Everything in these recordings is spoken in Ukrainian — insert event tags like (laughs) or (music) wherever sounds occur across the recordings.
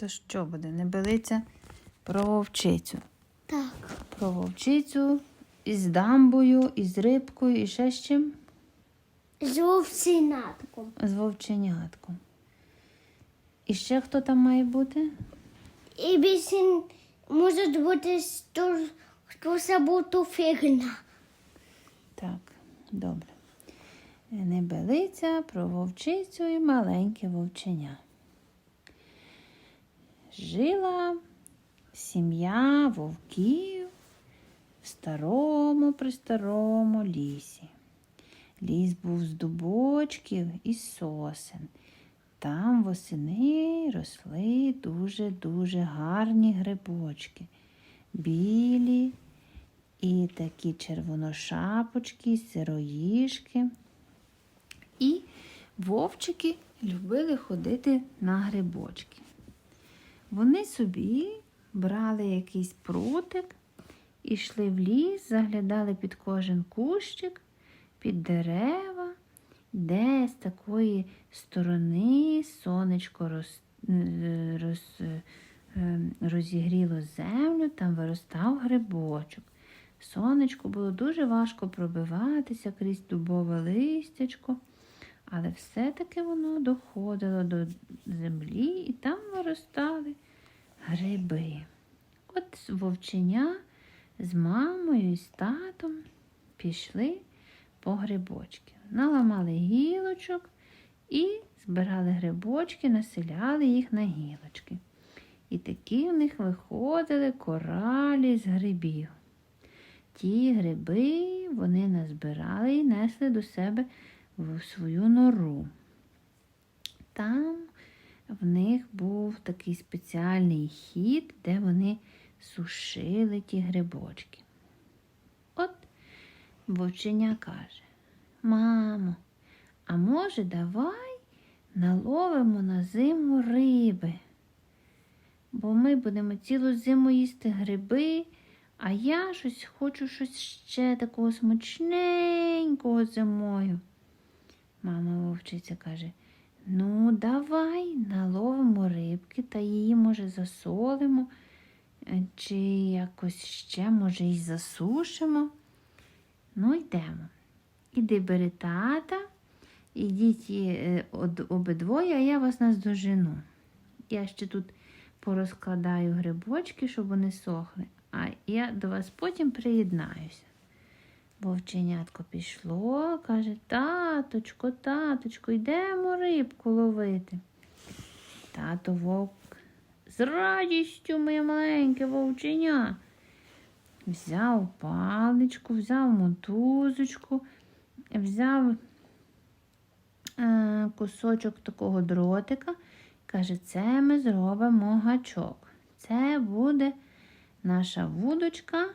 То що буде? Небелиця про вовчицю. Так. Про вовчицю із дамбою, із рибкою, і ще з чим? З вовчинатком. З вовченятком. І ще хто там має бути? І більше може бути, що це буде. Так, добре. Небелиця про вовчицю і маленьке вовченя. Жила сім'я вовків в старому пристарому лісі. Ліс був з дубочків і сосен. Там восени росли дуже-дуже гарні грибочки, білі і такі червоношапочки, сироїшки. І вовчики любили ходити на грибочки. Вони собі брали якийсь прутик, ішли в ліс, заглядали під кожен кущик, під дерева, де з такої сторони сонечко роз, е, роз, е, е, розігріло землю, там виростав грибочок. Сонечку було дуже важко пробиватися крізь дубове листячко, але все-таки воно доходило до землі і там виростали гриби. От вовченя з мамою і з татом пішли по грибочки. Наламали гілочок і збирали грибочки, населяли їх на гілочки. І такі в них виходили коралі з грибів. Ті гриби вони назбирали і несли до себе в свою нору. Там в них був такий спеціальний хід, де вони сушили ті грибочки. От вовченя каже: Мамо, а може, давай наловимо на зиму риби, бо ми будемо цілу зиму їсти гриби. А я щось хочу щось ще такого смачненького зимою. Мама вовчиця каже, ну, давай наловимо рибки та її, може, засолимо, е, чи якось ще, може, і засушимо. Ну, йдемо. Іди бери тата, ідіть е, обидвоє, а я вас наздожену. Я ще тут порозкладаю грибочки, щоб вони сохли, а я до вас потім приєднаюся. Вовченятко пішло, каже, таточко, таточко, йдемо рибку ловити. Тато вовк з радістю, моє маленьке вовченя. Взяв паличку, взяв мотузочку, взяв е, кусочок такого дротика. Каже, це ми зробимо гачок. Це буде наша вудочка,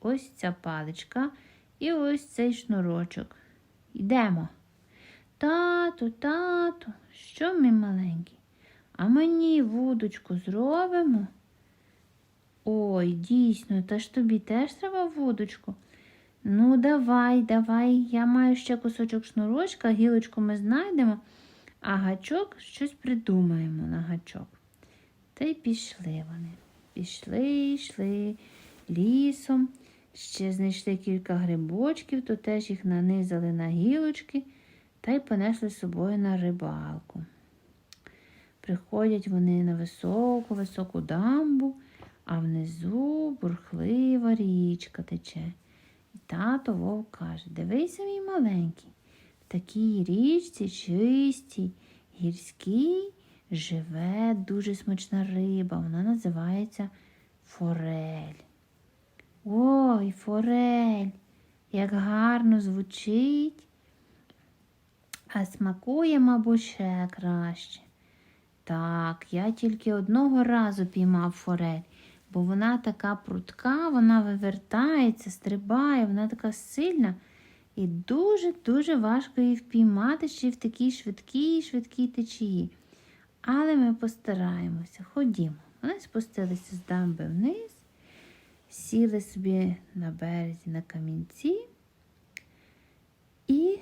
ось ця паличка і ось цей шнурочок. Йдемо. Тату, тату, що мій маленький? А мені вудочку зробимо? Ой, дійсно, та ж тобі теж треба вудочку. Ну, давай, давай, я маю ще кусочок шнурочка, гілочку ми знайдемо, а гачок щось придумаємо на гачок. Та й пішли вони. Пішли, йшли лісом, ще знайшли кілька грибочків, то теж їх нанизали на гілочки та й понесли з собою на рибалку. Приходять вони на високу, високу дамбу, а внизу бурхлива річка тече. І тато вовк каже: Дивися, мій маленький, в такій річці чистій, гірській живе дуже смачна риба. Вона називається форель. Ой, форель, як гарно звучить, а смакує, мабуть, ще краще. Так, я тільки одного разу піймав форель, бо вона така прутка, вона вивертається, стрибає, вона така сильна і дуже-дуже важко її впіймати ще в такій швидкій, швидкій течії. Але ми постараємося, ходімо. Вони спустилися з дамби вниз, сіли собі на березі на камінці, і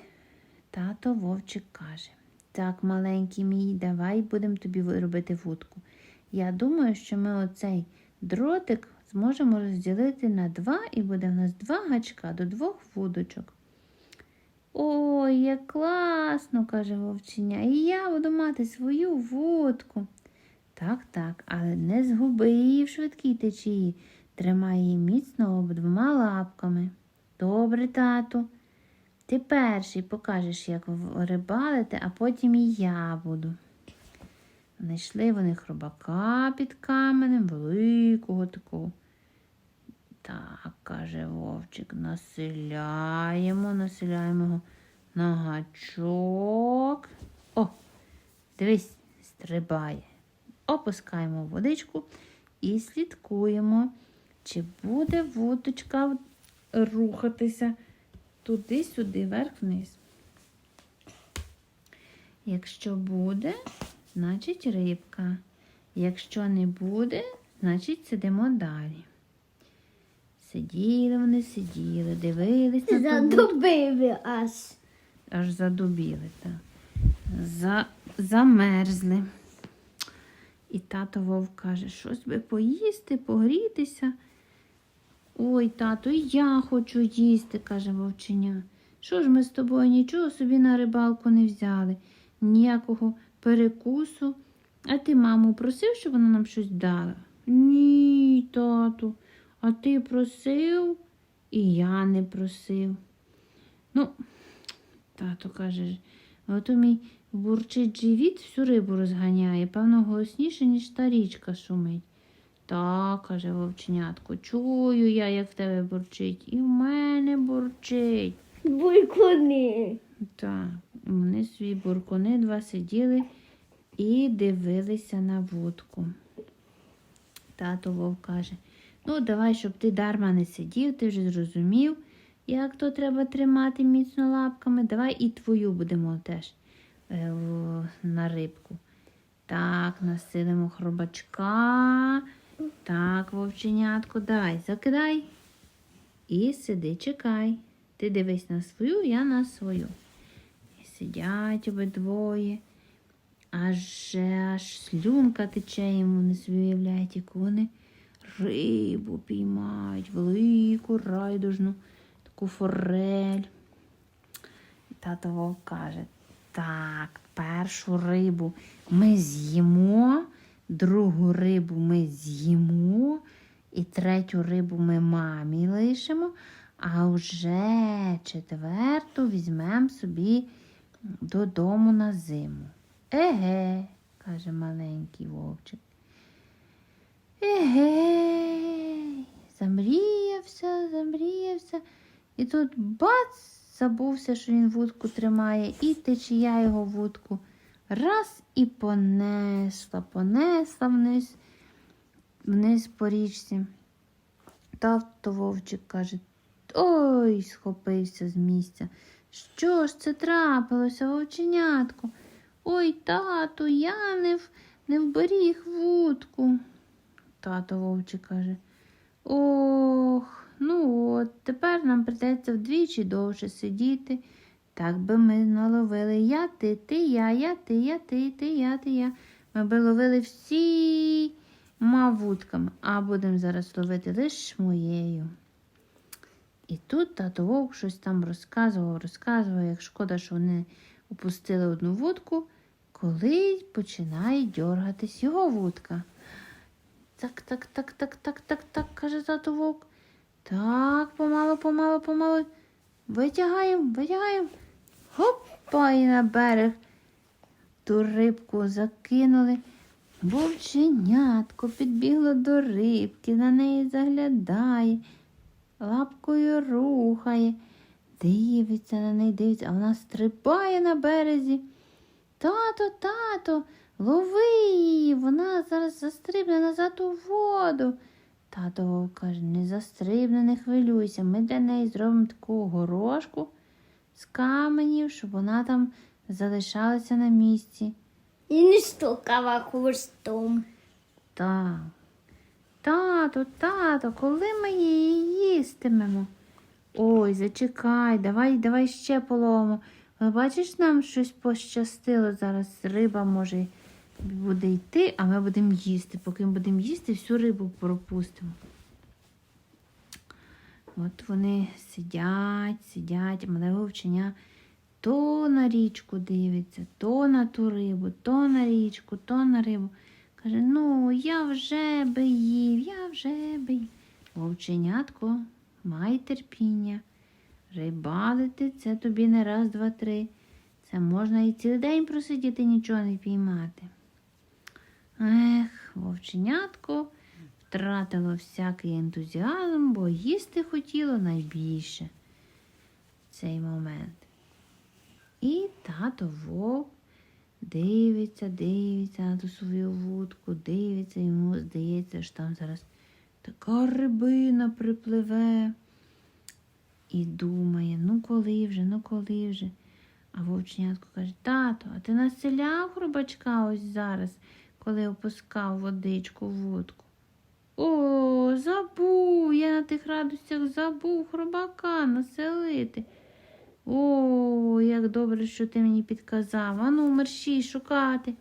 тато вовчик каже: Так, маленький мій, давай будемо тобі робити вудку. Я думаю, що ми оцей дротик зможемо розділити на два, і буде в нас два гачка до двох вудочок. Ой, як класно, каже вовченя, і я буду мати свою вудку. Так, так, але не згуби її в швидкій течії. Тримай її міцно обидвома лапками. Добре, тату. Ти перший покажеш, як рибалити, а потім і я буду. Знайшли вони хробака під каменем, великого такого. Так, каже вовчик, населяємо, населяємо його на гачок. О, дивись, стрибає. Опускаємо водичку і слідкуємо, чи буде вудочка рухатися туди-сюди, вверх-вниз. Якщо буде, значить рибка. Якщо не буде, значить сидимо далі. Сиділи вони, сиділи, дивились на. Задубили аж. Аж задубіли, так. За, замерзли. І тато вовк каже, щось би поїсти, погрітися. Ой, тато, і я хочу їсти, каже вовченя. Що ж ми з тобою нічого собі на рибалку не взяли, ніякого перекусу. А ти маму просив, щоб вона нам щось дала? Ні, тату, а ти просив, і я не просив. Ну, Тато каже, ото мій бурчить живіт, всю рибу розганяє, певно, голосніше, ніж та річка шумить. Так, каже вовченятко, чую я, як в тебе бурчить, і в мене бурчить. Буйкуни. Так, вони свої буркуни два сиділи і дивилися на вудку. Тато вовк каже: ну, давай, щоб ти дарма не сидів, ти вже зрозумів, як то треба тримати міцно лапками. Давай і твою будемо теж е, на рибку. Так, насилимо хробачка. Так, вовченятко, давай, закидай. І сиди, чекай. Ти дивись на свою, я на свою. І сидять обидвоє. Аж аж слюнка тече їм, вони собі уявляють, яку вони рибу піймають, велику райдужну, таку форель. Тато вовк каже: так, першу рибу ми з'їмо, другу рибу ми з'їмо, і третю рибу ми мамі лишимо, а вже четверту візьмемо собі додому на зиму. Еге, каже маленький вовчик. Еге, замріявся, замріявся. І тут бац, забувся, що він вудку тримає, і течія його вудку. Раз і понесла, понесла вниз, вниз по річці. Тато вовчик каже, ой, схопився з місця. Що ж це трапилося, вовченятко? Ой, тату, я не, в, не вберіг вудку. Тато вовчик каже. Ох, ну от, тепер нам придеться вдвічі довше сидіти. Так би ми наловили я, ти, ти, я, я, ти, я, ти, ти, я, ти, я. Ми би ловили всі вудками, а будемо зараз ловити лише моєю. І тут тато вовк щось там розказував, розказував, як шкода, що вони упустили одну вудку, коли починає дьоргатись його вудка. Так, так, так, так, так, так, так, каже тато вовк. Так, помалу, помалу, помалу. Витягаємо, витягаємо. Хопа і на берег. Ту рибку закинули. Вовченятко підбігло до рибки, на неї заглядає, лапкою рухає, дивиться на неї, дивиться, а вона стрибає на березі. Тато, тато, лови її, вона зараз застрибне назад у воду. Тато каже, не застрибне, не хвилюйся. Ми для неї зробимо таку горошку з каменів, щоб вона там залишалася на місці. І не стукала хвостом. Так. Тато, тато, коли ми її їстимемо? Ой, зачекай, давай, давай ще. Але бачиш, нам щось пощастило. Зараз риба може буде йти, а ми будемо їсти. Поки ми будемо їсти, всю рибу пропустимо. От вони сидять, сидять, мале вовченя то на річку дивиться, то на ту рибу, то на річку, то на рибу. Каже, ну, я вже би їв, я вже би їв. Вовченятко, май терпіння. Рибалити це тобі не раз, два, три. Це можна і цілий день просидіти, нічого не піймати. Ех, вовченятко втратило всякий ентузіазм, бо їсти хотіло найбільше в цей момент. І тато вовк дивиться, дивиться на ту свою вудку, дивиться, йому здається, що там зараз така рибина припливе. І думає, ну коли вже, ну коли вже. А вовченятко каже, тато, а ти населяв хробачка ось зараз, коли опускав водичку в вудку? О, забув, я на тих радостях забув хробака населити. О, як добре, що ти мені підказав. Ану, мерщій шукати.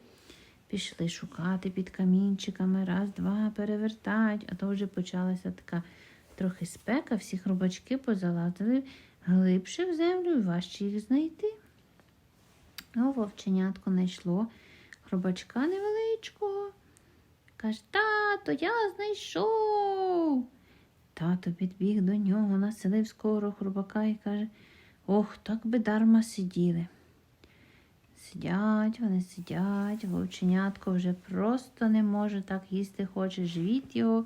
Пішли шукати під камінчиками, раз, два, перевертають, а то вже почалася така трохи спека, всі хробачки позалазили глибше в землю і важче їх знайти. О, вовченятко знайшло хробачка невеличкого. Каже, тато, я знайшов. Тато підбіг до нього, населив скоро хробака і каже, ох, так би дарма сиділи. Сидять, вони сидять, вовченятко вже просто не може так їсти хоче. Живіт його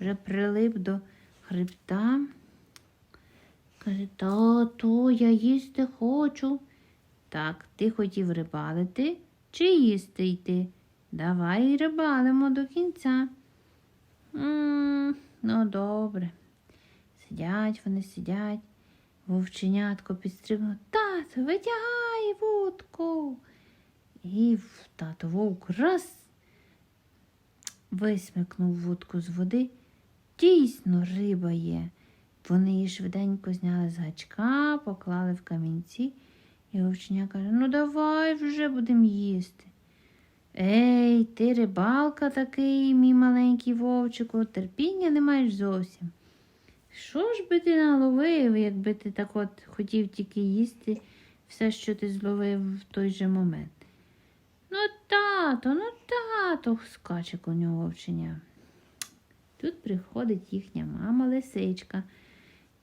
вже прилип до хребта. Каже, тато, я їсти хочу. Так, ти хотів рибалити чи їсти йти? Давай рибалимо до кінця. ну, добре. Сидять, вони сидять. Вовченятко підстрибнув. Тато, витягай вудку. І тато вовк раз висмикнув вудку з води. Дійсно, риба є. Вони її швиденько зняли з гачка, поклали в камінці, і вовченя каже: Ну, давай вже будемо їсти. Ей, ти рибалка такий, мій маленький вовчику, терпіння не маєш зовсім. Що ж би ти наловив, якби ти так от хотів тільки їсти все, що ти зловив в той же момент? Ну, тато, ну тато, скаче у нього вовченя. Тут приходить їхня мама лисичка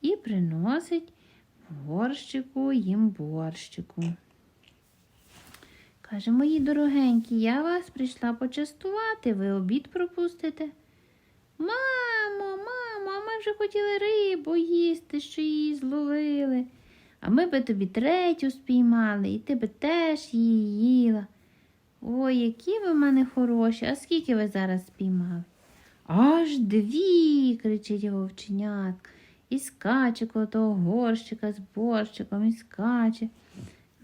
і приносить в горщику їм борщику. Каже, мої дорогенькі, я вас прийшла почастувати, ви обід пропустите. Мамо, мамо, а ми вже хотіли рибу їсти, що її зловили. А ми би тобі третю спіймали, і ти би теж її їла. Ой, які ви в мене хороші, а скільки ви зараз спіймали? Аж дві, кричить вовченятка, і скаче коло того горщика з борщиком, і скаче.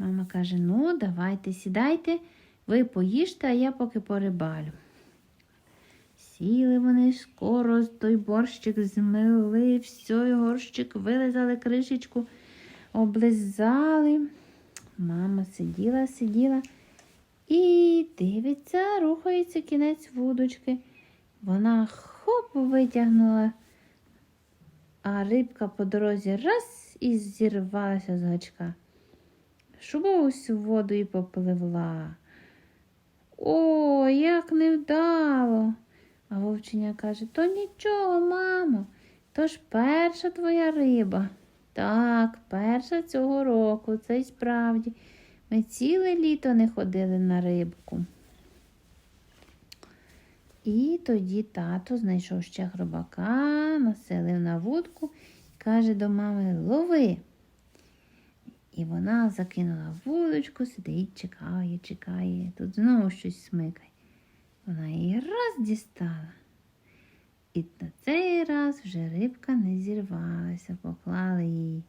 Мама каже: ну, давайте, сідайте, ви поїжте, а я поки порибалю. Сіли вони скоро, той борщик змили, все, горщик вилизали кришечку, облизали. Мама сиділа, сиділа і дивиться, рухається кінець вудочки. Вона хоп витягнула, а рибка по дорозі раз і зірвалася з гачка. Шубовусь у воду і попливла. О, як невдало. А вовченя каже, то нічого, мамо, то ж перша твоя риба. Так, перша цього року, це й справді. Ми ціле літо не ходили на рибку. І тоді тато знайшов ще хробака, населив на вудку і каже до мами Лови. І вона закинула вудочку, сидить, чекає, чекає. Тут знову щось смикає. Вона її раз дістала. І на цей раз вже рибка не зірвалася, поклали її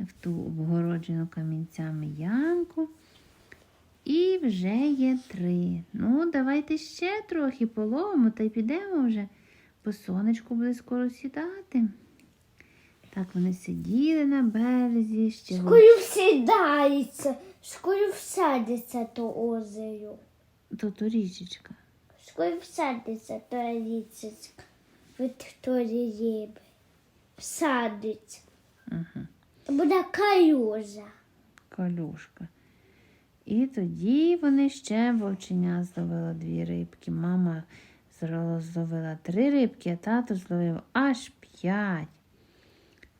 в ту обгороджену камінцями ямку. І вже є три. Ну, давайте ще трохи половимо та й підемо вже, бо сонечко буде скоро сідати. Так вони сиділи на березі, ще Скоро сідається Скоро всадиться то озеро. Тут у річечка. Скоро всадиться то річечка. Від тої риби. Всадиться. Угу. Буде каюза. Калюшка. І тоді вони ще вовченя зловило дві рибки. Мама зловила три рибки, а тато зловив аж п'ять.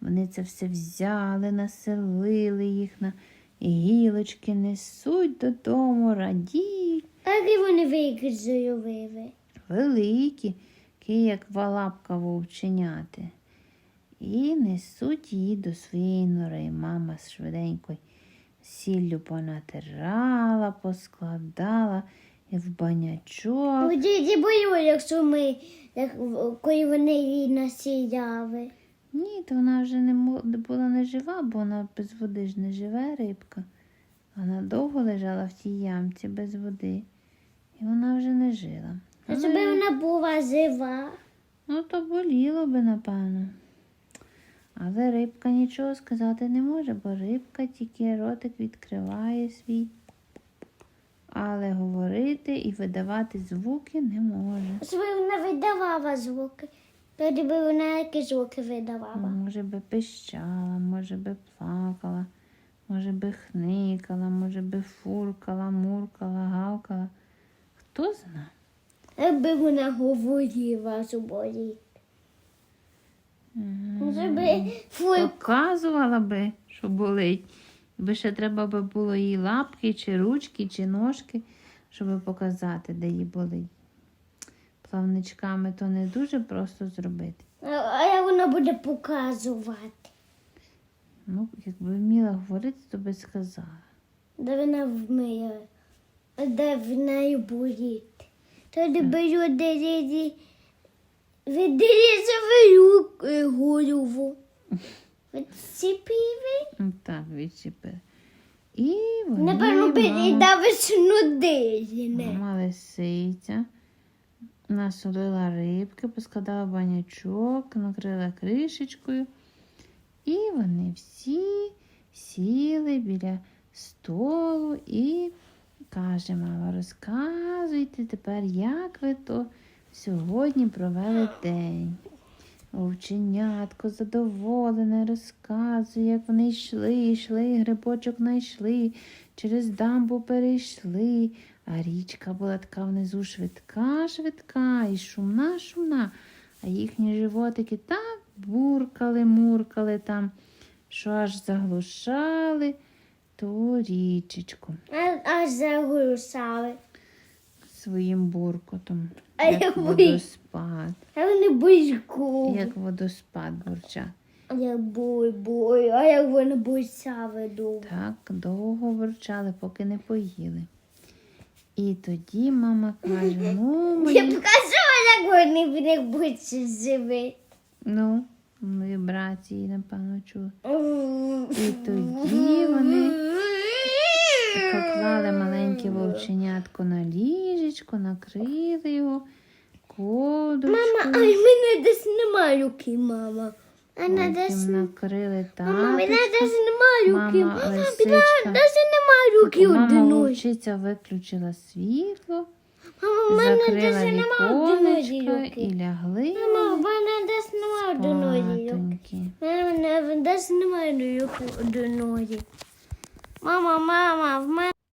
Вони це все взяли, населили їх на гілочки, несуть додому, радіють. А які вони вики зробили? великі, такі, як лапка вовченяти. І несуть її до своєї нори. Мама швиденько сіллю понатирала, поскладала і в банячок. Діді бою, якщо ми, як, коли вони її насіяли. Ні, то вона вже не була не жива, бо вона без води ж не живе рибка. Вона довго лежала в тій ямці без води. І вона вже не жила. А Вона щоб вона була жива. Ну, то боліло би, напевно. Але рибка нічого сказати не може, бо рибка тільки ротик відкриває свій. Але говорити і видавати звуки не може. Щоб вона видавала звуки. Тоді би вона які звуки видавала. Може би пищала, може би плакала, може би хникала, може би фуркала, муркала, гавкала. Хто зна? Якби вона говорила. Мгм. Може би. Показувала би, що болить. Би ще треба би було їй лапки, чи ручки, чи ножки, щоб показати, де їй болить. Плавничками то не дуже просто зробити. А а як вона буде показувати? Ну, якби вміла говорити, то би сказала. Де вона вміє, де в неї боліти. Тоді виділі свою е, голову. Відсіпіли. Ну, Так, відчепили. І вони Напевно, би і мама, дави снудили. мама лисиця насолила рибки, поскладала банячок, накрила кришечкою. І вони всі сіли біля столу і каже мама, розказуйте тепер, як ви то сьогодні провели день. Овченятко задоволене розказує, як вони йшли, йшли, грибочок знайшли, через дамбу перейшли, а річка була така внизу швидка, швидка і шумна, шумна, а їхні животики так буркали, муркали там, що аж заглушали ту річечку аж заглушали. своїм буркотом, А як я водоспад, А вони бульку. як водоспад бурчав. А як бой, бой, а як вони бойця ведуть. Так довго бурчали, поки не поїли. І тоді мама каже: (laughs) ну, Я показала, як вони в них будуть живі. ну, мої братії, напевно, чули. І тоді вони поклали маленьке вовченятко на ліжечко, накрили його кодочкою. Мама, ай, мене десь немає руки, мама. Десь Потім накрили Мама, мене десь немає руки. Мама, Мама, десь немає руки Мама одної. вовчиця виключила світло, Мама, в мене закрила десь немає одної віконечко руки. і лягли Мама, в мене десь немає одної руки. спатоньки. Мене десь немає руки одної. Мама, мама, в мене